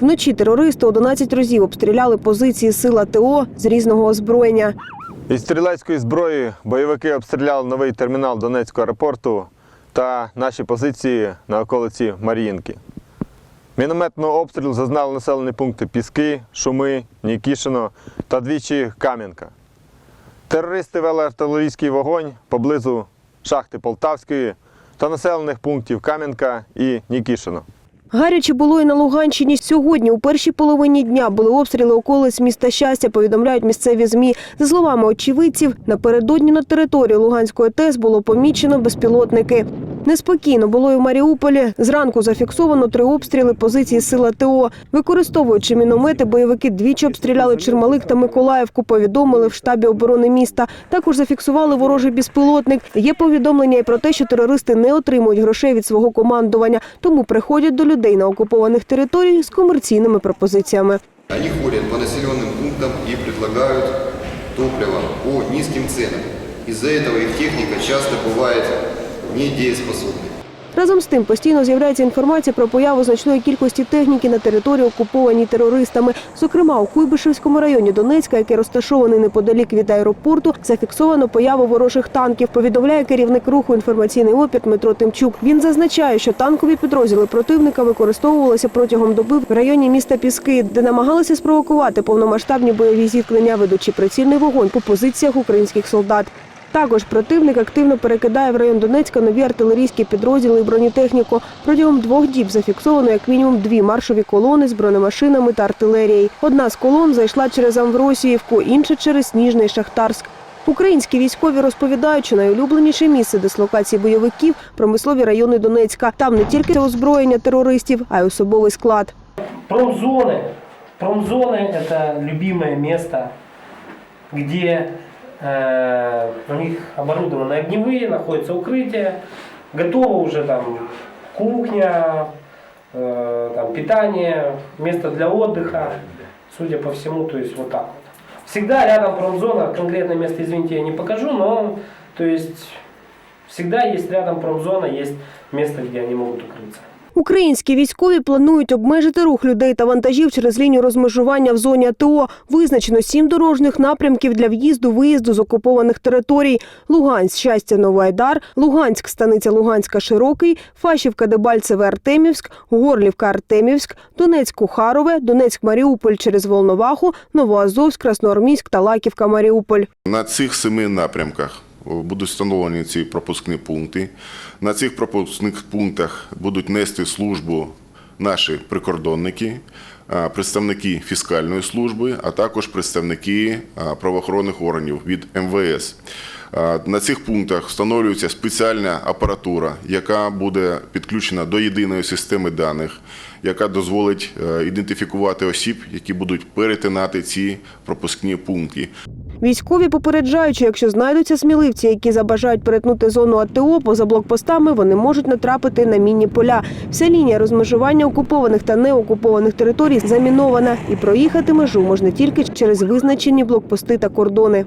Вночі терористи 11 разів обстріляли позиції сил АТО з різного озброєння. Із стрілецької зброї бойовики обстріляли новий термінал Донецького аеропорту та наші позиції на околиці Мар'їнки. Мінометного обстрілу зазнали населені пункти Піски, Шуми, Нікішино та двічі Кам'янка. Терористи вели артилерійський вогонь поблизу шахти Полтавської та населених пунктів Кам'янка і Нікішино. Гаряче було і на Луганщині. Сьогодні у першій половині дня були обстріли околиць міста щастя. Повідомляють місцеві змі. За словами очевидців, напередодні на території Луганської ТЕС було помічено безпілотники. Неспокійно було і в Маріуполі. Зранку зафіксовано три обстріли позиції сил АТО. Використовуючи міномети, бойовики двічі обстріляли Чермалик та Миколаївку. Повідомили в штабі оборони міста. Також зафіксували ворожий безпілотник. Є повідомлення і про те, що терористи не отримують грошей від свого командування, тому приходять до людей на окупованих територіях з комерційними пропозиціями. Они ходят по населенным пунктам и предлагают топливо по низким ценам. Из-за этого их техника часто бывает недееспособной. Разом з тим постійно з'являється інформація про появу значної кількості техніки на території, окупованій терористами. Зокрема, у Куйбишевському районі Донецька, який розташований неподалік від аеропорту, зафіксовано появу ворожих танків. Повідомляє керівник руху інформаційний опір Дмитро Тимчук. Він зазначає, що танкові підрозділи противника використовувалися протягом доби в районі міста Піски, де намагалися спровокувати повномасштабні бойові зіткнення, ведучи прицільний вогонь по позиціях українських солдат. Також противник активно перекидає в район Донецька нові артилерійські підрозділи і бронетехніку. Протягом двох діб зафіксовано як мінімум дві маршові колони з бронемашинами та артилерією. Одна з колон зайшла через Амвросіївку, інша через Сніжний Шахтарськ. Українські військові розповідають, що найулюбленіше місце дислокації бойовиків промислові райони Донецька. Там не тільки озброєння терористів, а й особовий склад. Промзоны. Промзоны – это любимое место, где э, у них оборудованы огневые, находятся укрытия, готово уже там кухня, э, там питание, место для отдыха, судя по всему, то есть вот так вот. Всегда рядом промзона, конкретное место, извините, я не покажу, но то есть всегда есть рядом промзона, есть место, где они могут укрыться. Українські військові планують обмежити рух людей та вантажів через лінію розмежування в зоні АТО. Визначено сім дорожніх напрямків для в'їзду-виїзду з окупованих територій: Луганськ, щастя, Новоайдар, Луганськ, станиця Луганська, Широкий, Фашівка, Дебальцеве, Артемівськ, Горлівка, Артемівськ, Донецьк, Кухарове, Донецьк, Маріуполь через Волноваху, Новоазовськ, Красноармійськ та Лаківка, Маріуполь. На цих семи напрямках будуть встановлені ці пропускні пункти. На цих пропускних пунктах будуть нести службу наші прикордонники, представники фіскальної служби, а також представники правоохоронних органів від МВС. На цих пунктах встановлюється спеціальна апаратура, яка буде підключена до єдиної системи даних, яка дозволить е, ідентифікувати осіб, які будуть перетинати ці пропускні пункти. Військові попереджають, що якщо знайдуться сміливці, які забажають перетнути зону АТО поза блокпостами, вони можуть натрапити на мінні поля. Вся лінія розмежування окупованих та неокупованих територій замінована, і проїхати межу можна тільки через визначені блокпости та кордони.